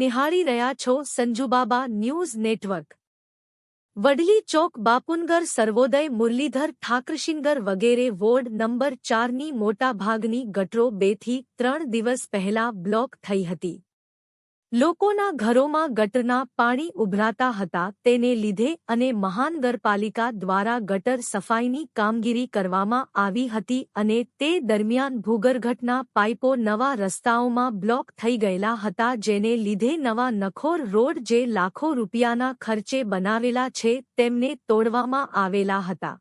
નિહાળી રહ્યા છો સંજુબાબા ન્યૂઝ નેટવર્ક. વડલી ચોક બાપુનગર સર્વોદય મુરલીધર ઠાકરશિંગર વગેરે વોર્ડ નંબર ચારની મોટાભાગની ગટરો બેથી ત્રણ દિવસ પહેલા બ્લોક થઈ હતી. લોકોના ઘરોમાં ગટરના પાણી ઉભરાતા હતા, તેને લીધે અને મહાનગરપાલિકા દ્વારા ગટર સફાઈની કામગીરી કરવામાં આવી હતી અને તે દરમિયાન ભૂગર્ભના પાઇપો નવા રસ્તાઓમાં બ્લોક થઈ ગયેલા હતા, જેને લીધે નવા નખોર રોડ જે લાખો રૂપિયાના ખર્ચે બનાવેલા છે, તેમને તોડવામાં આવેલા હતા.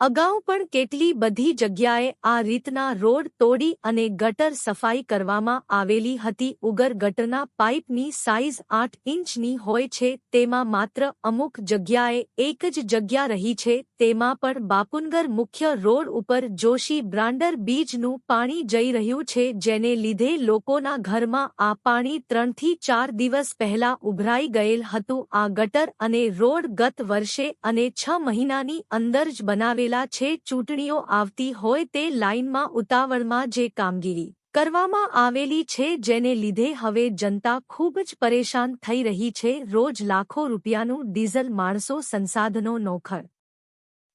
અગાઉ પણ કેટલી બધી જગ્યાએ આ રીતના રોડ તોડી અને ગટર સફાઈ કરવામાં આવેલી હતી. ઉગર ગટરના પાઇપની સાઇઝ આઠ ઇંચની હોય છે, તેમાં માત્ર અમુક જગ્યાએ એક જ જગ્યા રહી છે, તેમાં પણ બાપુનગર મુખ્ય રોડ ઉપર જોશી બ્રાન્ડર બીજનું પાણી જઈ રહ્યું છે, જેને લીધે લોકોના ઘરમાં આ પાણી ત્રણથી ચાર દિવસ પહેલા ઉભરાઈ ગયેલ હતું. આ ગટર અને રોડ ગત વર્ષે અને છ મહિનાની અંદર જ બનાવેલા છે ચૂંટણીઓ આવતી હોય તે લાઇનમાં ઉતાવળમાં જે કામગીરી કરવામાં આવેલી છે જેને લીધે હવે જનતા ખૂબ જ પરેશાન થઈ રહી છે. રોજ લાખો રૂપિયાનું ડીઝલ માણસો સંસાધનો નોખર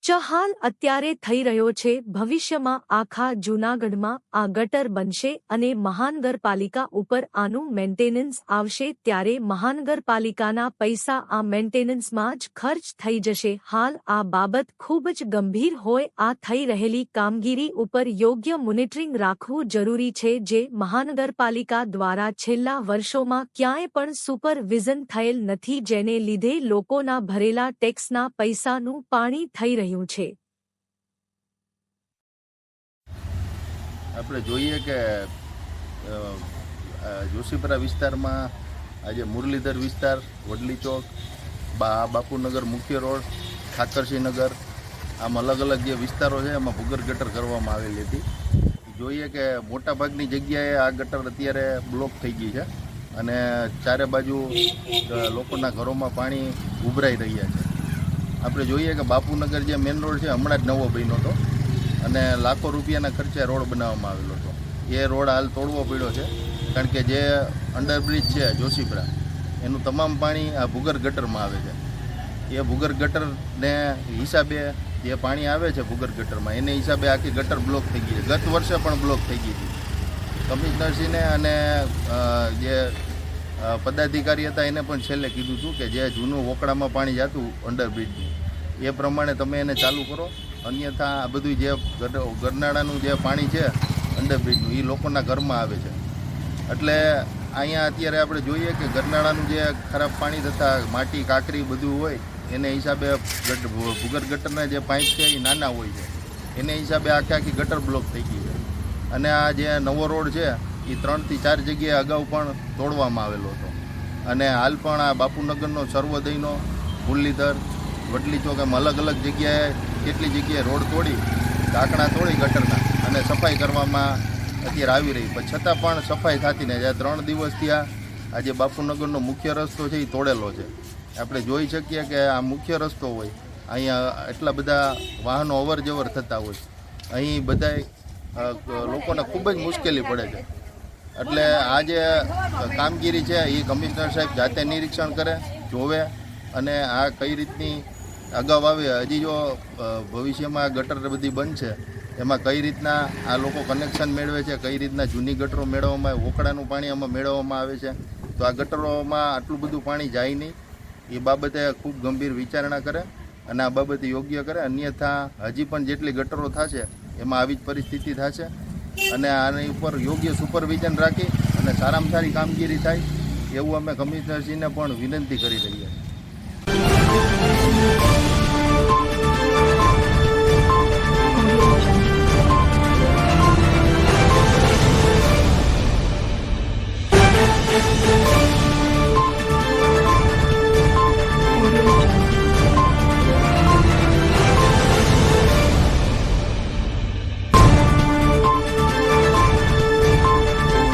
ચ હાલ અત્યારે થઈ રહ્યો છે. ભવિષ્યમાં આખા જૂનાગઢમાં આ ગટર બનશે અને મહાનગરપાલિકા ઉપર આનું મેન્ટેનન્સ આવશે. ત્યારે મહાનગરપાલિકાના પૈસા આ મેન્ટેનન્સમાં જ ખર્ચ થઈ જશે. હાલ આ બાબત ખૂબ જ ગંભીર હોય. આ થઈ રહેલી કામગીરી ઉપર યોગ્ય મોનિટરિંગ રાખવું જરૂરી છે જે મહાનગરપાલિકા દ્વારા છેલ્લા વર્ષોમાં ક્યાંય પણ સુપરવિઝન થયેલ નથી. જેને લીધે લોકોના ભરેલા ટેક્સના પૈસાનું પાણી થઈ રહ્યું છે. આપણે જોઈએ કે જોશીપરા વિસ્તારમાં આજે મુરલીધર વિસ્તાર, વડલી ચોક, બા, બાપુનગર મુખ્ય રોડ ઠાકરસિંહનગર આમ અલગ અલગ જે વિસ્તારો છે એમાં ભૂગર ગટર કરવામાં આવેલી હતી. જોઈએ કે મોટાભાગની જગ્યાએ આ ગટર અત્યારે બ્લોક થઈ ગઈ છે અને ચારે બાજુ લોકોના ઘરોમાં પાણી ઉભરાઈ રહ્યા છે. આપણે જોઈએ કે બાપુનગર જે મેઇન રોડ છે, હમણાં જ નવો બન્યો હતો. અને લાખો રૂપિયાના ખર્ચે રોડ બનાવવામાં આવેલો હતો. એ રોડ હાલ તોડવો પડ્યો છે, કારણ કે જે અંડરબ્રિજ છે જોશીપરા, એનું તમામ પાણી આ ભૂગર ગટરમાં આવે છે. એ ભૂગર ગટરને હિસાબે જે પાણી આવે છે ભૂગર ગટરમાં, એને હિસાબે આખી ગટર બ્લોક થઈ ગઈ છે. ગત વર્ષે પણ બ્લોક થઈ ગઈ હતી. કમિશનરશ્રીને અને જે પદાધિકારી હતા, એને પણ છેલ્લે કીધું હતું કે જે જૂનું વોકડામાં પાણી જતું અંડરબ્રિજનું, એ પ્રમાણે તમે એને ચાલુ કરો. અન્યથા આ બધું જે ગર- ગરનાળાનું જે પાણી છે, અંડરબ્રિજનું એ લોકોના ઘરમાં આવે છે. એટલે અહીંયા અત્યારે આપણે જોઈએ કે ગરનાળાનું જે ખરાબ પાણી તથા માટી, કાકરી બધું હોય, એને હિસાબે ભૂગર્ભ ગટરના જે પાઇપ છે એ નાના હોય છે. એને હિસાબે આખી આખી ગટર બ્લોક થઈ ગઈ છે. અને આ જે નવો રોડ છે એ ત્રણથી ચાર જગ્યાએ અગાઉ પણ તોડવામાં આવેલો હતો. અને હાલ પણ આ બાપુનગરનો સર્વોદયનો, મુરલીધર, વડલી ચોક એમ અલગ અલગ જગ્યાએ કેટલી જગ્યાએ રોડ તોડી, ઢાંકણા તોડી, ગટરના અને સફાઈ કરવામાં અત્યારે આવી રહી પણ છતાં પણ સફાઈ થતી નથી. આ ત્રણ દિવસથી આ આજે બાપુનગરનો મુખ્ય રસ્તો છે એ તોડેલો છે. આપણે જોઈ શકીએ કે આ મુખ્ય રસ્તો હોય, અહીંયા એટલા બધા વાહનો અવર જવર થતા હોય. અહીં બધાય લોકોને ખૂબ જ મુશ્કેલી પડે છે. એટલે આ જે કામગીરી છે એ કમિશનર સાહેબ જાતે નિરીક્ષણ કરે, જોવે અને આ કઈ રીતની અગાઉ આવે, હજી જો ભવિષ્યમાં ગટર બધી બનશે એમાં કઈ રીતના આ લોકો કનેક્શન મેળવે છે, કઈ રીતના જૂની ગટરો મેળવવામાં આવે ઓકડાનું પાણી આમાં મેળવવામાં આવે છે, તો આ ગટરોમાં આટલું બધું પાણી જાય નહીં. એ બાબતે ખૂબ ગંભીર વિચારણા કરે અને આ બાબતે યોગ્ય કરે. અન્યથા હજી પણ જેટલી ગટરો થશે, એમાં આવી જ પરિસ્થિતિ થશે. અને આની ઉપર યોગ્ય સુપરવિઝન રાખી અને સારામાં સારી કામગીરી થાય, એવું અમે કમિશનરશ્રીને પણ વિનંતી કરી રહ્યા છીએ.